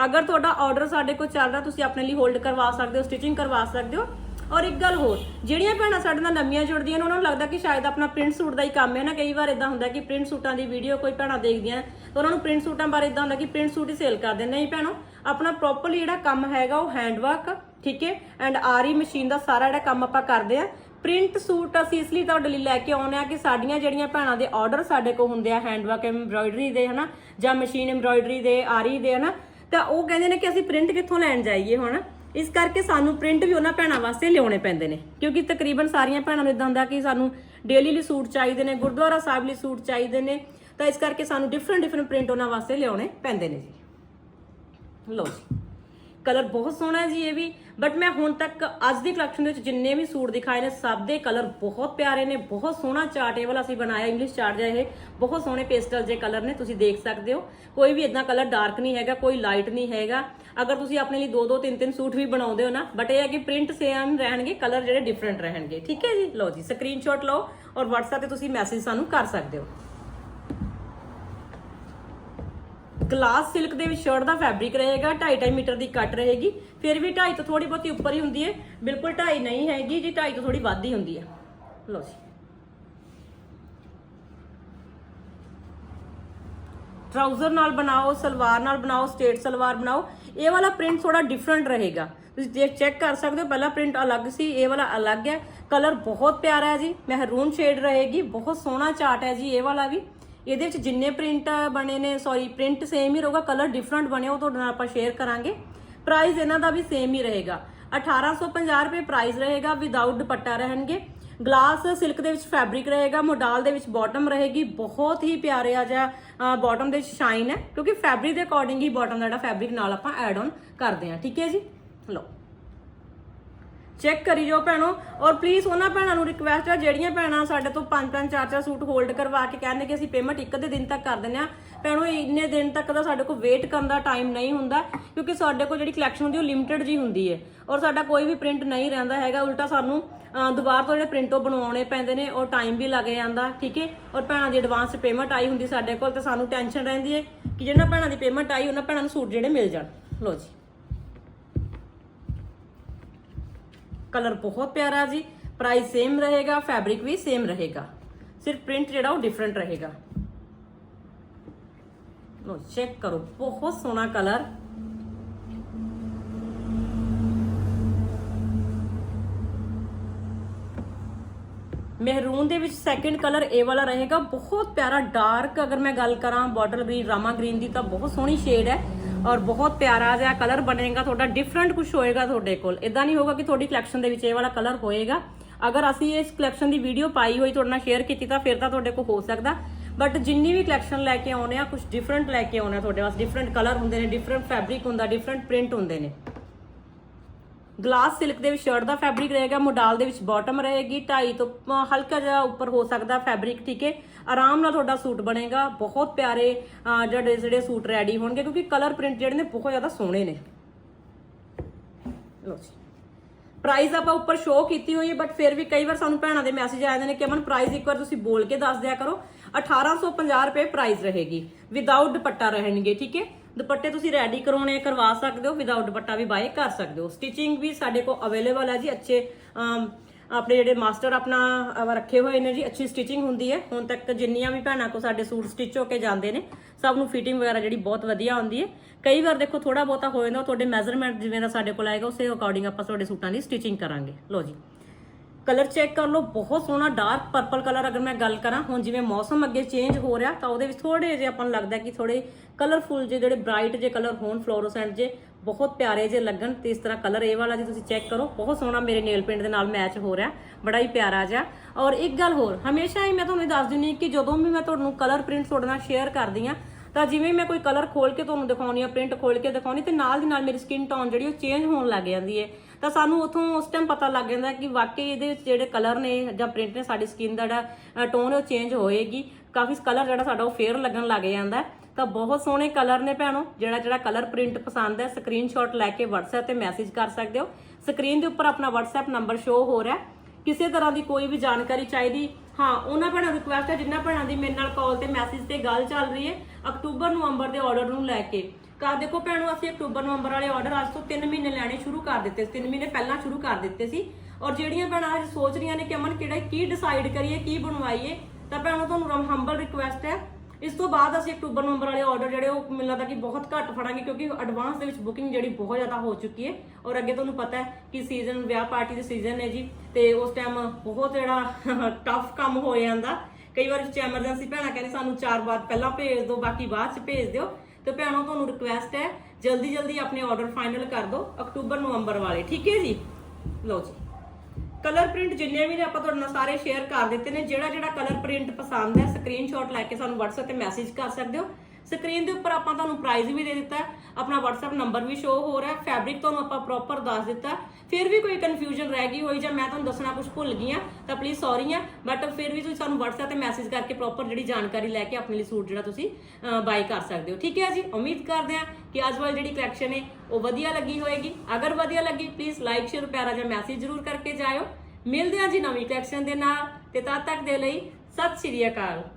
ਅਗਰ ਤੁਹਾਡਾ ਆਰਡਰ ਸਾਡੇ ਕੋਲ ਚੱਲ ਰਿਹਾ, ਤੁਸੀਂ ਆਪਣੇ ਲਈ ਹੋਲਡ ਕਰਵਾ ਸਕਦੇ ਹੋ ਸਟਿਚਿੰਗ ਕਰਵਾ ਸਕਦੇ ਹੋ। ਔਰ ਇੱਕ ਗੱਲ ਹੋਰ, ਜਿਹੜੀਆਂ ਭੈਣਾਂ ਸਾਡੇ ਨਾਲ ਨਵੀਆਂ ਜੁੜਦੀਆਂ ਨੇ, ਉਹਨਾਂ ਨੂੰ ਲੱਗਦਾ ਕਿ ਸ਼ਾਇਦ ਆਪਣਾ ਪ੍ਰਿੰਟ ਸੂਟ ਦਾ ਹੀ ਕੰਮ ਹੈ ਨਾ। ਕਈ ਵਾਰ ਇਦਾਂ ਹੁੰਦਾ ਕਿ ਪ੍ਰਿੰਟ ਸੂਟਾਂ ਦੀ ਵੀਡੀਓ ਕੋਈ ਭੈਣਾਂ ਦੇਖਦੀਆਂ ਤਾਂ ਉਹਨਾਂ ਨੂੰ ਪ੍ਰਿੰਟ ਸੂਟਾਂ ਬਾਰੇ ਇਦਾਂ ਹੁੰਦਾ ਕਿ ਪ੍ਰਿੰਟ ਸੂਟ ਹੀ ਸੇਲ ਕਰਦੇ ਨਹੀਂ ਭੈਣੋ, ਆਪਣਾ ਪ੍ਰੋਪਰਲੀ ਜਿਹੜਾ ਕੰਮ ਹੈਗਾ, ਉਹ ਹੈਂਡ ਵਰਕ ਠੀਕ ਹੈ? ਐਂਡ ਆਰੀ ਮਸ਼ੀਨ ਦਾ ਸਾਰਾ ਜਿਹੜਾ ਕੰਮ ਆਪਾਂ ਕਰਦੇ ਆ ਪ੍ਰਿੰਟ ਸੂਟ ਅਸੀਂ ਇਸ ਲਈ ਤੁਹਾਡੇ ਲਈ ਲੈ ਕੇ ਆਉਂਦੇ ਆ ਕਿ ਸਾਡੀਆਂ ਜਿਹੜੀਆਂ ਭੈਣਾਂ ਦੇ ਆਰਡਰ ਸਾਡੇ ਕੋਲ ਹੁੰਦੇ ਆ ਹੈਂਡਵਰਕ ਐਮਬ੍ਰਾਇਡਰੀ ਦੇ, ਹਨਾ? ਜਾਂ ਮਸ਼ੀਨ ਐਮਬ੍ਰਾਇਡਰੀ ਦੇ, ਆਰੀ ਦੇ, ਹਨਾ? ਤਾਂ ਉਹ ਕਹਿੰਦੇ ਨੇ ਕਿ ਅਸੀਂ ਪ੍ਰਿੰਟ ਕਿੱਥੋਂ ਲੈਣ ਜਾਈਏ ਹੁਣ? ਇਸ ਕਰਕੇ ਸਾਨੂੰ ਪ੍ਰਿੰਟ ਵੀ ਉਹਨਾਂ ਭੈਣਾਂ ਵਾਸਤੇ ਲਿਆਉਣੇ ਪੈਂਦੇ ਨੇ, ਕਿਉਂਕਿ ਤਕਰੀਬਨ ਸਾਰੀਆਂ ਭੈਣਾਂ ਨੂੰ ਇਦਾਂ ਹੁੰਦਾ ਕਿ ਸਾਨੂੰ ਡੇਲੀ ਲਈ ਸੂਟ ਚਾਹੀਦੇ ਨੇ, ਗੁਰਦੁਆਰਾ ਸਾਹਿਬ ਲਈ ਸੂਟ ਚਾਹੀਦੇ ਨੇ, ਤਾਂ ਇਸ ਕਰਕੇ ਸਾਨੂੰ ਡਿਫਰੈਂਟ ਡਿਫਰੈਂਟ ਪ੍ਰਿੰਟ ਉਹਨਾਂ ਵਾਸਤੇ ਲਿਆਉਣੇ ਪੈਂਦੇ ਨੇ ਜੀ। ਲਓ ਜੀ। ਕਲਰ ਬਹੁਤ ਸੋਹਣਾ ਹੈ ਜੀ ਇਹ ਵੀ। ਬਟ ਮੈਂ ਹੁਣ ਤੱਕ ਅੱਜ ਦੀ ਕਲੈਕਸ਼ਨ ਦੇ ਵਿੱਚ ਜਿੰਨੇ ਵੀ ਸੂਟ ਦਿਖਾਏ ਨੇ, ਸਭ ਦੇ ਕਲਰ ਬਹੁਤ ਪਿਆਰੇ ਨੇ, ਬਹੁਤ ਸੋਹਣਾ ਚਾਰਟ ਇਹ ਵਾਲਾ ਅਸੀਂ ਬਣਾਇਆ ਇੰਗਲਿਸ਼ ਚਾਰਟ ਜਿਹਾ ਇਹ। ਬਹੁਤ ਸੋਹਣੇ ਪੇਸਟਲ ਜੇ ਕਲਰ ਨੇ, ਤੁਸੀਂ ਦੇਖ ਸਕਦੇ ਹੋ। ਕੋਈ ਵੀ ਇਦਾਂ ਕਲਰ ਡਾਰਕ ਨਹੀਂ ਹੈਗਾ, ਕੋਈ ਲਾਈਟ ਨਹੀਂ ਹੈਗਾ। ਅਗਰ ਤੁਸੀਂ ਆਪਣੇ ਲਈ ਦੋ ਦੋ ਤਿੰਨ ਤਿੰਨ ਸੂਟ ਵੀ ਬਣਾਉਂਦੇ ਹੋ ਨਾ ਬਟ ਇਹ ਹੈ ਕਿ ਪ੍ਰਿੰਟ ਸੇਮ ਰਹਿਣਗੇ, ਕਲਰ ਜਿਹੜੇ ਡਿਫਰੈਂਟ ਰਹਿਣਗੇ। ਠੀਕ ਹੈ ਜੀ? ਲਓ ਜੀ ਸਕਰੀਨਸ਼ਾਟ ਲਓ ਔਰ WhatsApp ਤੇ ਤੁਸੀਂ ਮੈਸੇਜ ਸਾਨੂੰ ਕਰ ਸਕਦੇ ਹੋ। ਗਲਾਸ ਸਿਲਕ ਦੇ ਵਿੱਚ ਸ਼ਰਟ ਦਾ ਫੈਬਰਿਕ ਰਹੇਗਾ 2.5 ਮੀਟਰ ਦੀ ਕੱਟ ਰਹੇਗੀ। ਫਿਰ ਵੀ 2.5 ਤੋਂ ਥੋੜੀ ਬਹੁਤੀ ਉੱਪਰ ਹੀ ਹੁੰਦੀ ਹੈ। ਬਿਲਕੁਲ 2.5 ਨਹੀਂ ਹੈਗੀ ਜੀ 2.5 ਤੋਂ ਥੋੜੀ ਵੱਧ ਹੀ ਹੁੰਦੀ ਹੈ। ਲਓ ਜੀ। ਟਰਾਊਜ਼ਰ ਨਾਲ ਬਣਾਓ, ਸਲਵਾਰ ਨਾਲ ਬਣਾਓ, ਸਟੇਟ ਸਲਵਾਰ ਬਣਾਓ। ਇਹ ਵਾਲਾ ਪ੍ਰਿੰਟ ਥੋੜਾ ਡਿਫਰੈਂਟ ਰਹੇਗਾ। ਤੁਸੀਂ ਜੇ ਚੈੱਕ ਕਰ ਸਕਦੇ ਹੋ, ਪਹਿਲਾ ਪ੍ਰਿੰਟ ਅਲੱਗ ਸੀ, ਇਹ ਵਾਲਾ ਅਲੱਗ ਹੈ। ਕਲਰ ਬਹੁਤ ਪਿਆਰਾ ਹੈ ਜੀ, ਮਹਿਰੂਨ ਸ਼ੇਡ ਰਹੇਗੀ, ਬਹੁਤ ਸੋਹਣਾ ਚਾਟ ਹੈ ਜੀ, ਇਹ ਵਾਲਾ ਵੀ। ਇਹਦੇ ਵਿੱਚ ਜਿੰਨੇ ਪ੍ਰਿੰਟ ਬਣੇ ਨੇ ਸੌਰੀ ਪ੍ਰਿੰਟ ਸੇਮ ਹੀ ਰਹੂਗਾ ਕਲਰ ਡਿਫਰੈਂਟ ਬਣੇ, ਉਹ ਤੁਹਾਡੇ ਨਾਲ ਆਪਾਂ ਸ਼ੇਅਰ ਕਰਾਂਗੇ। ਪ੍ਰਾਈਸ ਇਹਨਾਂ ਦਾ ਵੀ ਸੇਮ ਹੀ ਰਹੇਗਾ। 1850 ਰੁਪਏ ਪ੍ਰਾਈਸ ਰਹੇਗਾ ਵਿਦਆਊਟ ਦੁਪੱਟਾ ਰਹਿਣਗੇ। ਗਲਾਸ ਸਿਲਕ ਦੇ ਵਿੱਚ ਫੈਬਰਿਕ ਰਹੇਗਾ ਮੋਡਾਲ ਦੇ ਵਿੱਚ ਬਾਟਮ ਰਹੇਗੀ। ਬਹੁਤ ਹੀ ਪਿਆਰੇ ਆ ਜਿਹਾ ਬਾਟਮ ਦੇ ਵਿੱਚ ਸ਼ਾਈਨ ਹੈ, ਕਿਉਂਕਿ ਫੈਬਰਿਕ ਦੇ ਅਕੋਰਡਿੰਗ ਹੀ ਬਾਟਮ ਦਾ ਜਿਹੜਾ ਫੈਬਰਿਕ ਨਾਲ ਆਪਾਂ ਐਡ ਆਨ ਕਰਦੇ ਹਾਂ, ਠੀਕ ਹੈ ਜੀ? ਲਓ। ਚੈੱਕ ਕਰੀ ਜਾਓ ਭੈਣੋ। ਔਰ ਪਲੀਜ਼ ਉਹਨਾਂ ਭੈਣਾਂ ਨੂੰ ਰਿਕਵੈਸਟ ਹੈ ਜਿਹੜੀਆਂ ਭੈਣਾਂ ਸਾਡੇ ਤੋਂ ਪੰਜ ਪੰਜ ਚਾਰ ਚਾਰ ਸੂਟ ਹੋਲਡ ਕਰਵਾ ਕੇ ਕਹਿੰਦੇ ਕਿ ਅਸੀਂ ਪੇਮੈਂਟ ਇੱਕ ਅੱਧੇ ਦਿਨ ਤੱਕ ਕਰ ਦਿੰਦੇ ਆ ਭੈਣੋ ਇੰਨੇ ਦਿਨ ਤੱਕ ਦਾ ਸਾਡੇ ਕੋਲ ਵੇਟ ਕਰਨ ਦਾ ਟਾਈਮ ਨਹੀਂ ਹੁੰਦਾ, ਕਿਉਂਕਿ ਸਾਡੇ ਕੋਲ ਜਿਹੜੀ ਕਲੈਕਸ਼ਨ ਹੁੰਦੀ ਉਹ ਲਿਮਿਟਿਡ ਜੀ ਹੁੰਦੀ ਹੈ। ਔਰ ਸਾਡਾ ਕੋਈ ਵੀ ਪ੍ਰਿੰਟ ਨਹੀਂ ਰਹਿੰਦਾ ਹੈਗਾ, ਉਲਟਾ ਸਾਨੂੰ ਦੁਬਾਰਾ ਤੋਂ ਜਿਹੜੇ ਪ੍ਰਿੰਟ ਉਹ ਬਣਵਾਉਣੇ ਪੈਂਦੇ ਨੇ ਔਰ ਟਾਈਮ ਵੀ ਲੱਗ ਜਾਂਦਾ, ਠੀਕ ਹੈ? ਔਰ ਭੈਣਾਂ ਦੀ ਐਡਵਾਂਸ ਪੇਮੈਂਟ ਆਈ ਹੁੰਦੀ ਸਾਡੇ ਕੋਲ ਤੇ ਸਾਨੂੰ ਟੈਨਸ਼ਨ ਰਹਿੰਦੀ ਹੈ ਕਿ ਜਿਹਨਾਂ ਭੈਣਾਂ ਦੀ ਪੇਮੈਂਟ ਆਈ, ਉਹਨਾਂ ਭੈਣਾਂ ਨੂੰ ਸੂਟ ਜਿਹੜੇ ਮਿਲ ਜਾਣ। ਲੋ ਜੀ। ਕਲਰ ਬਹੁਤ ਪਿਆਰਾ ਜੀ। ਪ੍ਰਾਈਸ ਸੇਮ ਰਹੇਗਾ ਫੈਬਰਿਕ ਵੀ ਸੇਮ ਰਹੇਗਾ। ਸਿਰਫ ਪ੍ਰਿੰਟ ਜਿਹੜਾ ਉਹ ਡਿਫਰੈਂਟ ਰਹੇਗਾ। ਲੋ ਚੈੱਕ ਕਰੋ, ਬਹੁਤ ਸੋਹਣਾ ਕਲਰ। ਮਹਿਰੂਨ ਦੇ ਵਿੱਚ ਸੈਕੰਡ ਕਲਰ ਇਹ ਵਾਲਾ ਰਹੇਗਾ। ਬਹੁਤ ਪਿਆਰਾ ਡਾਰਕ ਅਗਰ ਮੈਂ ਗੱਲ ਕਰਾਂ ਬਾਟਲ ਗ੍ਰੀਨ ਰਾਮਾ ਗ੍ਰੀਨ ਦੀ ਤਾਂ ਬਹੁਤ ਸੋਹਣੀ ਸ਼ੇਡ ਹੈ। ਔਰ ਬਹੁਤ ਪਿਆਰਾ ਜਿਹਾ ਕਲਰ ਬਣੇਗਾ, ਤੁਹਾਡਾ ਡਿਫਰੈਂਟ ਕੁਝ ਹੋਏਗਾ ਤੁਹਾਡੇ ਕੋਲ। ਇਦਾਂ ਨਹੀਂ ਹੋਗਾ ਕਿ ਤੁਹਾਡੀ ਕਲੈਕਸ਼ਨ ਦੇ ਵਿੱਚ ਇਹ ਵਾਲਾ ਕਲਰ ਹੋਏਗਾ। ਅਗਰ ਅਸੀਂ ਇਸ ਕਲੈਕਸ਼ਨ ਦੀ ਵੀਡੀਓ ਪਾਈ ਹੋਈ, ਤੁਹਾਡੇ ਨਾਲ ਸ਼ੇਅਰ ਕੀਤੀ, ਤਾਂ ਫਿਰ ਤਾਂ ਤੁਹਾਡੇ ਕੋਲ ਹੋ ਸਕਦਾ। ਬਟ ਜਿੰਨੀ ਵੀ ਕਲੈਕਸ਼ਨ ਲੈ ਕੇ ਆਉਨੇ ਆ ਕੁਝ ਡਿਫਰੈਂਟ ਲੈ ਕੇ ਆਉਨੇ ਆ ਤੁਹਾਡੇ ਵਾਸਤੇ। ਡਿਫਰੈਂਟ ਕਲਰ ਹੁੰਦੇ ਨੇ ਡਿਫਰੈਂਟ ਫੈਬਰਿਕ ਹੁੰਦਾ ਡਿਫਰੈਂਟ ਪ੍ਰਿੰਟ ਹੁੰਦੇ ਨੇ। ਗਲਾਸ ਸਿਲਕ ਦੇ ਵਿੱਚ ਸ਼ਰਟ ਦਾ ਫੈਬਰਿਕ ਰਹੇਗਾ ਮੋਡਾਲ ਦੇ ਵਿੱਚ ਬਾਟਮ ਰਹੇਗੀ, ਢਾਈ ਤੋਂ ਹਲਕਾ ਜਿਹਾ ਉੱਪਰ ਹੋ ਸਕਦਾ ਫੈਬਰਿਕ ਠੀਕ ਹੈ? ਆਰਾਮ ਨਾਲ ਤੁਹਾਡਾ ਸੂਟ ਬਣੇਗਾ, ਬਹੁਤ ਪਿਆਰੇ ਜਿਹੜੇ ਜਿਹੜੇ ਸੂਟ ਰੈਡੀ ਹੋਣਗੇ, ਕਿਉਂਕਿ ਕਲਰ ਪ੍ਰਿੰਟ ਜਿਹੜੇ ਨੇ ਬਹੁਤ ਜ਼ਿਆਦਾ ਸੋਹਣੇ ਨੇ। ਲਓ ਜੀ। ਪ੍ਰਾਈਸ ਆਪਾਂ ਉੱਪਰ ਸ਼ੋਅ ਕੀਤੀ ਹੋਈ ਹੈ ਬਟ ਫਿਰ ਵੀ ਕਈ ਵਾਰ ਸਾਨੂੰ ਭੈਣਾਂ ਦੇ ਮੈਸੇਜ ਆਏ ਨੇ ਕਿ ਅਮਨ ਪ੍ਰਾਈਸ ਇੱਕ ਵਾਰ ਤੁਸੀਂ ਬੋਲ ਕੇ ਦੱਸ ਦਿਆ ਕਰੋ। 1850 ਰੁਪਏ ਪ੍ਰਾਈਸ ਰਹੇਗੀ। ਵਿਦਆਊਟ ਦੁਪੱਟਾ ਰਹਿਣਗੇ, ਠੀਕ ਹੈ? ਦੁਪੱਟੇ ਤੁਸੀਂ ਰੈਡੀ ਕਰਾਉਣੇ ਕਰਵਾ ਸਕਦੇ ਹੋ ਵਿਦਆਊਟ ਦੁਪੱਟਾ ਵੀ ਬਾਏ ਕਰ ਸਕਦੇ ਹੋ। ਸਟਿਚਿੰਗ ਵੀ ਸਾਡੇ ਕੋਲ ਅਵੇਲੇਬਲ ਹੈ ਜੀ, ਅੱਛੇ ਆਪਣੇ ਜਿਹੜੇ ਮਾਸਟਰ ਆਪਣਾ ਰੱਖੇ ਹੋਏ ਨੇ ਜੀ, ਅੱਛੀ ਸਟਿਚਿੰਗ ਹੁੰਦੀ ਹੈ। ਹੁਣ ਤੱਕ ਜਿੰਨੀਆਂ ਵੀ ਭੈਣਾਂ ਕੋ ਸਾਡੇ ਸੂਟ ਸਟਿਚ ਹੋ ਕੇ ਜਾਂਦੇ ਨੇ, ਸਭ ਨੂੰ ਫਿਟਿੰਗ ਵਗੈਰਾ ਜਿਹੜੀ ਬਹੁਤ ਵਧੀਆ ਹੁੰਦੀ ਹੈ। ਕਈ ਵਾਰ ਦੇਖੋ ਥੋੜਾ ਬਹੁਤਾ ਹੋ ਜਾਂਦਾ, ਉਹ ਤੁਹਾਡੇ ਮੈਜ਼ਰਮੈਂਟ ਜਿਵੇਂ ਦਾ ਸਾਡੇ ਕੋਲ ਆਏਗਾ, ਉਸੇ ਅਕੋਰਡਿੰਗ ਆਪਾਂ ਤੁਹਾਡੇ ਸੂਟਾਂ ਦੀ ਸਟਿਚਿੰਗ ਕਰਾਂਗੇ। ਲਓ ਜੀ। ਕਲਰ ਚੈੱਕ ਕਰ ਲਓ, ਬਹੁਤ ਸੋਹਣਾ ਡਾਰਕ ਪਰਪਲ ਕਲਰ ਅਗਰ ਮੈਂ ਗੱਲ ਕਰਾਂ, ਹੁਣ ਜਿਵੇਂ ਮੌਸਮ ਅੱਗੇ ਚੇਂਜ ਹੋ ਰਿਹਾ, ਤਾਂ ਉਹਦੇ ਵਿੱਚ ਥੋੜੇ ਜਿਹੇ ਆਪਾਂ ਨੂੰ ਲੱਗਦਾ ਕਿ ਥੋੜੇ ਕਲਰਫੁਲ ਜੇ ਜਿਹੜੇ ਬ੍ਰਾਈਟ ਜੇ ਕਲਰ ਹੋਣ ਫਲੋਰੋਸੈਂਟ ਜੇ ਬਹੁਤ ਪਿਆਰੇ ਜੇ ਲੱਗਣ, ਤੇ ਇਸ ਤਰ੍ਹਾਂ ਕਲਰ ਇਹ ਵਾਲਾ ਜੇ ਤੁਸੀਂ ਚੈੱਕ ਕਰੋ, ਬਹੁਤ ਸੋਹਣਾ ਮੇਰੇ ਨੇਲ ਪੇਂਟ ਦੇ ਨਾਲ ਮੈਚ ਹੋ ਰਿਹਾ, ਬੜਾ ਹੀ ਪਿਆਰਾ ਜਿਹਾ। ਔਰ ਇੱਕ ਗੱਲ ਹੋਰ, ਹਮੇਸ਼ਾ ਹੀ ਮੈਂ ਤੁਹਾਨੂੰ ਇਹ ਦੱਸ ਦਿੰਦੀ ਹਾਂ ਕਿ ਜਦੋਂ ਵੀ ਮੈਂ ਤੁਹਾਨੂੰ ਕਲਰ ਪ੍ਰਿੰਟ ਤੁਹਾਡੇ ਨਾਲ ਸ਼ੇਅਰ ਕਰਦੀ ਆ ਤਾਂ ਜਿਵੇਂ ਮੈਂ ਕੋਈ ਕਲਰ ਖੋਲ ਕੇ ਤੁਹਾਨੂੰ ਦਿਖਾਉਣੀ ਆ ਪ੍ਰਿੰਟ ਖੋਲ ਕੇ ਦਿਖਾਉਣੀ, ਤੇ ਨਾਲ ਦੀ ਨਾਲ ਮੇਰੀ ਸਕਿਨ ਟੋਨ ਜਿਹੜੀ ਉਹ ਚੇਂਜ ਹੋਣ ਲੱਗ ਜਾਂਦੀ ਹੈ। ਤਾਂ ਸਾਨੂੰ ਉਥੋਂ ਉਸ ਟਾਈਮ ਪਤਾ ਲੱਗ ਜਾਂਦਾ ਕਿ ਵਾਕਈ ਇਹਦੇ ਵਿੱਚ ਜਿਹੜੇ ਕਲਰ ਨੇ ਜਾਂ ਪ੍ਰਿੰਟ ਨੇ, ਸਾਡੀ ਸਕਿਨ ਦਾ ਜਿਹੜਾ ਟੋਨ ਉਹ ਚੇਂਜ ਹੋਏਗੀ। ਕਾਫੀ ਕਲਰ ਜਿਹੜਾ ਸਾਡਾ ਉਹ ਫੇਅਰ ਲੱਗਣ ਲੱਗ ਜਾਂਦਾ ਤਾਂ ਬਹੁਤ ਸੋਹਣੇ ਕਲਰ ਨੇ ਭੈਣੋ, ਜਿਹੜਾ ਜਿਹੜਾ ਕਲਰ ਪ੍ਰਿੰਟ ਪਸੰਦ ਹੈ ਸਕਰੀਨਸ਼ਾਟ ਲੈ ਕੇ WhatsApp ਤੇ ਮੈਸੇਜ ਕਰ ਸਕਦੇ ਹੋ। ਸਕਰੀਨ ਦੇ ਉੱਪਰ ਆਪਣਾ WhatsApp ਨੰਬਰ ਸ਼ੋ ਹੋ ਰਿਹਾ ਹੈ। ਕਿਸੇ ਤਰ੍ਹਾਂ ਦੀ ਕੋਈ ਵੀ ਜਾਣਕਾਰੀ ਚਾਹੀਦੀ, ਹਾਂ, ਉਹਨਾਂ ਭੈਣਾਂ ਨੂੰ ਰਿਕੁਐਸਟ ਹੈ ਜਿਨ੍ਹਾਂ ਭੈਣਾਂ ਦੀ ਮੇਰੇ ਨਾਲ ਕਾਲ ਤੇ ਮੈਸੇਜ ਤੇ ਗੱਲ ਚੱਲ ਰਹੀ ਹੈ, ਅਕਤੂਬਰ, ਨਵੰਬਰ ਦੇ ਆਰਡਰ ਨੂੰ ਲੈ ਕੇ। ਕਾ ਦੇਖੋ ਭੈਣੋ, ਅਸੀਂ ਅਕਤੂਬਰ, ਨਵੰਬਰ ਵਾਲੇ ਆਰਡਰ ਅੱਜ ਤੋਂ 3 ਮਹੀਨੇ ਲੈਣੇ ਸ਼ੁਰੂ ਕਰ ਦਿੱਤੇ ਸੀ 3 ਮਹੀਨੇ ਪਹਿਲਾਂ ਸ਼ੁਰੂ ਕਰ ਦਿੱਤੇ ਸੀ। ਔਰ ਜਿਹੜੀਆਂ ਭੈਣਾਂ ਅੱਜ ਸੋਚ ਰਹੀਆਂ ਨੇ ਕਿ ਅਮਨ ਕਿਹੜਾ, ਕੀ ਡਿਸਾਈਡ ਕਰੀਏ, ਕੀ ਬਣਵਾਈਏ, ਤਾਂ ਭੈਣੋ, ਤੁਹਾਨੂੰ ਹੰਬਲ ਰਿਕੁਐਸਟ ਹੈ। ਇਸ ਤੋਂ ਬਾਅਦ ਅਸੀਂ ਅਕਤੂਬਰ, ਨਵੰਬਰ ਵਾਲੇ ਆਰਡਰ ਜਿਹੜੇ, ਉਹ ਮੈਨੂੰ ਲੱਗਦਾ ਕਿ ਬਹੁਤ ਘੱਟ ਫੜਾਂਗੇ, ਕਿਉਂਕਿ ਐਡਵਾਂਸ ਦੇ ਵਿੱਚ ਬੁਕਿੰਗ ਜਿਹੜੀ ਬਹੁਤ ਜ਼ਿਆਦਾ ਹੋ ਚੁੱਕੀ ਹੈ। ਔਰ ਅੱਗੇ ਤੁਹਾਨੂੰ ਪਤਾ ਹੈ ਕਿ ਸੀਜ਼ਨ ਵਿਆਹ ਪਾਰਟੀ ਦੇ ਸੀਜ਼ਨ ਹੈ ਜੀ, ਤੇ ਉਸ ਟਾਈਮ ਬਹੁਤ ਜਿਹੜਾ ਟਫ ਕੰਮ ਹੋ ਜਾਂਦਾ। ਕਈ ਵਾਰ ਐਮਰਜੈਂਸੀ ਭੈਣਾਂ ਕਹਿੰਦੇ, ਸਾਨੂੰ ਚਾਰ ਵਾਰ ਪਹਿਲਾਂ ਭੇਜ ਦਿਓ, ਬਾਕੀ ਬਾਅਦ ਚ ਭੇਜ ਦਿਓ। ਤੇ ਭੈਣੋ, ਤੁਹਾਨੂੰ ਰਿਕੁਐਸਟ ਹੈ, ਜਲਦੀ ਜਲਦੀ ਆਪਣੇ ਆਰਡਰ ਫਾਈਨਲ ਕਰ ਦਿਓ, ਅਕਤੂਬਰ, ਨਵੰਬਰ ਵਾਲੇ, ਠੀਕ ਹੈ ਜੀ? ਲਓ ਜੀ। ਕਲਰ ਪ੍ਰਿੰਟ ਜਿੰਨੇ ਵੀ ਨੇ, ਆਪਾਂ ਤੁਹਾਡੇ ਨਾਲ ਸਾਰੇ ਸ਼ੇਅਰ ਕਰ ਦਿੱਤੇ ਨੇ। ਜਿਹੜਾ ਜਿਹੜਾ ਕਲਰ ਪ੍ਰਿੰਟ ਪਸੰਦ ਹੈ ਸਕਰੀਨਸ਼ਾਟ ਲੈ ਕੇ ਸਾਨੂੰ WhatsApp ਤੇ ਮੈਸੇਜ ਕਰ ਸਕਦੇ ਹੋ। ਸਕਰੀਨ ਦੇ ਉੱਪਰ ਆਪਾਂ ਤੁਹਾਨੂੰ ਪ੍ਰਾਈਸ ਵੀ ਦੇ ਦਿੱਤਾ ਆਪਣਾ WhatsApp ਨੰਬਰ ਵੀ ਸ਼ੋ ਹੋ ਰਿਹਾ ਫੈਬਰਿਕ ਤੁਹਾਨੂੰ ਆਪਾਂ ਪ੍ਰੋਪਰ ਦੱਸ ਦਿੱਤਾ ਫਿਰ ਵੀ ਕੋਈ ਕਨਫਿਊਜ਼ਨ ਰਹਿ ਗਈ ਹੋਈ ਜਾਂ ਮੈਂ ਤੁਹਾਨੂੰ ਦੱਸਣਾ ਕੁਝ ਭੁੱਲ ਗਈ ਆ ਤਾਂ ਪਲੀਜ਼ ਸੌਰੀ ਆ ਬਟ ਫਿਰ ਵੀ ਤੁਸੀਂ ਸਾਨੂੰ WhatsApp ਤੇ ਮੈਸੇਜ ਕਰਕੇ ਪ੍ਰੋਪਰ ਜਿਹੜੀ ਜਾਣਕਾਰੀ ਲੈ ਕੇ ਆਪਣੇ ਲਈ ਸੂਟ ਜਿਹੜਾ ਤੁਸੀਂ ਬਾਈ ਕਰ ਸਕਦੇ ਹੋ। ਠੀਕ ਹੈ ਜੀ? ਉਮੀਦ ਕਰਦੇ ਹਾਂ ਕਿ ਅੱਜ ਵਾਲੀ ਜਿਹੜੀ ਕਲੈਕਸ਼ਨ ਹੈ, ਉਹ ਵਧੀਆ ਲੱਗੀ ਹੋਏਗੀ। ਅਗਰ ਵਧੀਆ ਲੱਗੀ ਪਲੀਜ਼ ਲਾਈਕ ਸ਼ੇਅਰ ਪਿਆਰਾ ਜਿਹਾ ਮੈਸੇਜ ਜ਼ਰੂਰ ਕਰਕੇ ਜਾਇਓ। ਮਿਲਦੇ ਹਾਂ ਜੀ ਨਵੀਂ ਕਲੈਕਸ਼ਨ ਦੇ ਨਾਲ, ਤੇ ਤਦ ਤੱਕ ਦੇ ਲਈ ਸਤਿ ਸ਼੍ਰੀ ਅਕਾਲ।